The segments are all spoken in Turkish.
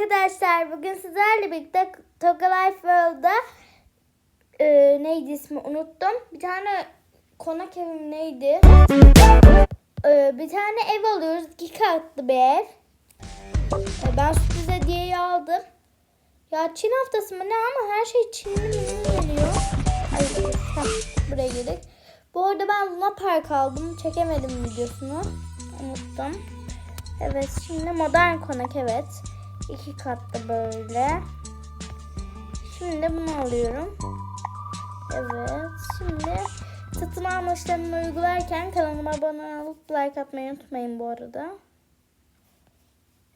arkadaşlar. Bugün sizlerle birlikte Toga Life World'da e, neydi ismi unuttum. Bir tane konak evim neydi? E, bir tane ev alıyoruz. iki katlı bir ev. E, ben sürpriz hediyeyi aldım. Ya Çin haftası mı ne ama her şey Çinli mi geliyor? Ay, buraya girdik. Bu arada ben Luna Park aldım. Çekemedim videosunu. Unuttum. Evet şimdi modern konak evet. İki katlı böyle. Şimdi bunu alıyorum. Evet şimdi satın alma işlemini uygularken kanalıma abone olup like atmayı unutmayın bu arada.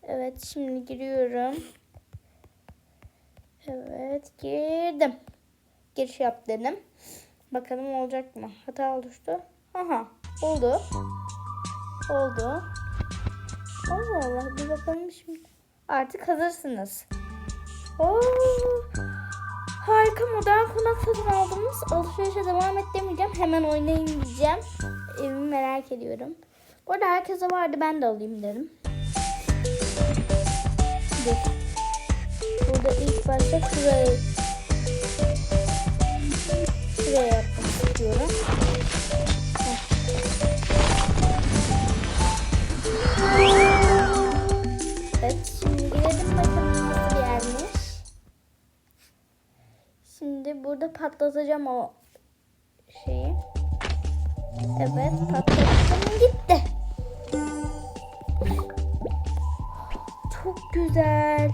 Evet şimdi giriyorum. Evet girdim. Giriş yap dedim. Bakalım olacak mı? Hata oluştu. Aha oldu. Oldu. Allah Allah bir bakalım şimdi. Artık hazırsınız. Oo, harika modern konak satın aldınız. Alışverişe devam et demeyeceğim. Hemen oynayın diyeceğim. Evimi merak ediyorum. Bu arada herkese vardı ben de alayım dedim. Dur. Burada ilk başta şurayı şuraya yapmak istiyorum. Şimdi burada patlatacağım o şeyi. Evet patlattım gitti. Çok güzel.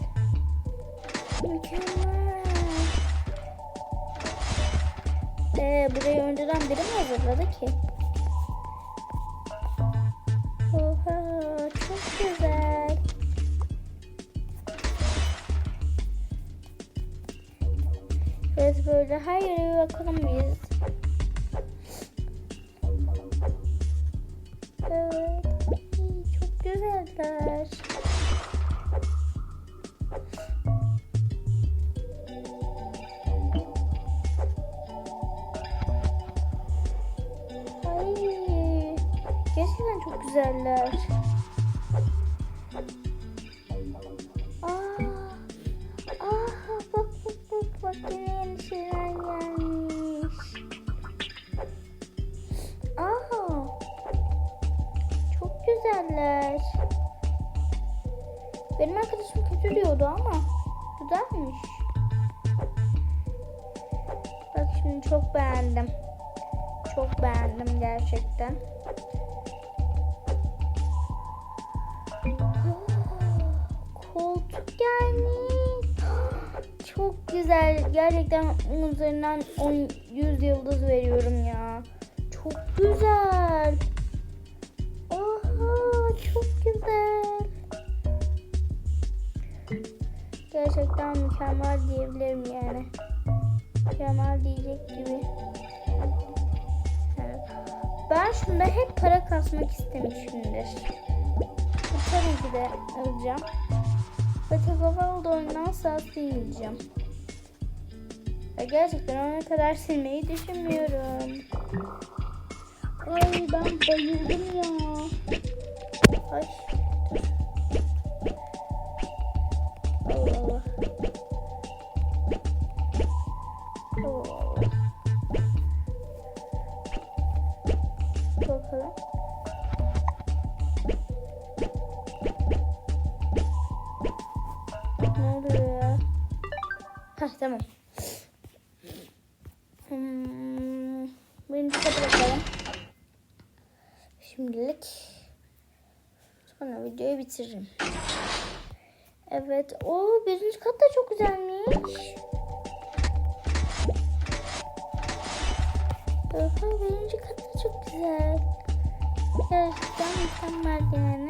Mükemmel. Ee, burayı önceden biri mi hazırladı ki? Oha çok güzel. Evet böyle her yere bakalım biz. Evet. Çok güzeller. Ay, gerçekten çok güzeller. Güzeller. Benim arkadaşım kötü diyordu ama güzelmiş. Bak şimdi çok beğendim. Çok beğendim gerçekten. Koltuk gelmiş. Çok güzel. Gerçekten üzerinden 10 100 yıldız veriyorum ya. Çok güzel. Güzel. Gerçekten mükemmel diyebilirim yani. Mükemmel diyecek gibi. Ben şunda hep para kasmak istemişimdir. Bu tabii ki de alacağım. Ve Tokavalda oyundan sağ silmeyeceğim. Ve gerçekten ona kadar silmeyi düşünmüyorum. Ay ben bayıldım ya. Ay. Bakalım. Ne oluyor ya? Hah tamam. Hmm, birinci kata bakalım. Şimdilik sonra videoyu bitiririm. Evet. O birinci kat da çok güzelmiş. Oha birinci kat da çok güzel. Gerçekten mükemmel yani.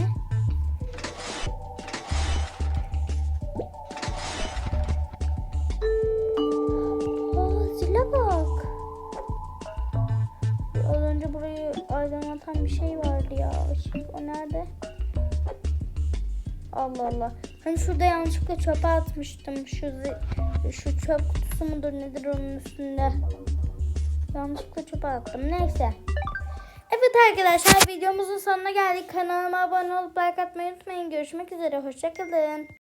Aa zile bak. Az önce burayı aydınlatan bir şey vardı ya. Işık o nerede? Allah Allah. Hani şurada yanlışlıkla çöpe atmıştım. Şu şu çöp kutusu mudur nedir onun üstünde. Yanlışlıkla çöpe attım. Neyse. Evet arkadaşlar videomuzun sonuna geldik. Kanalıma abone olup like atmayı unutmayın. Görüşmek üzere. Hoşçakalın.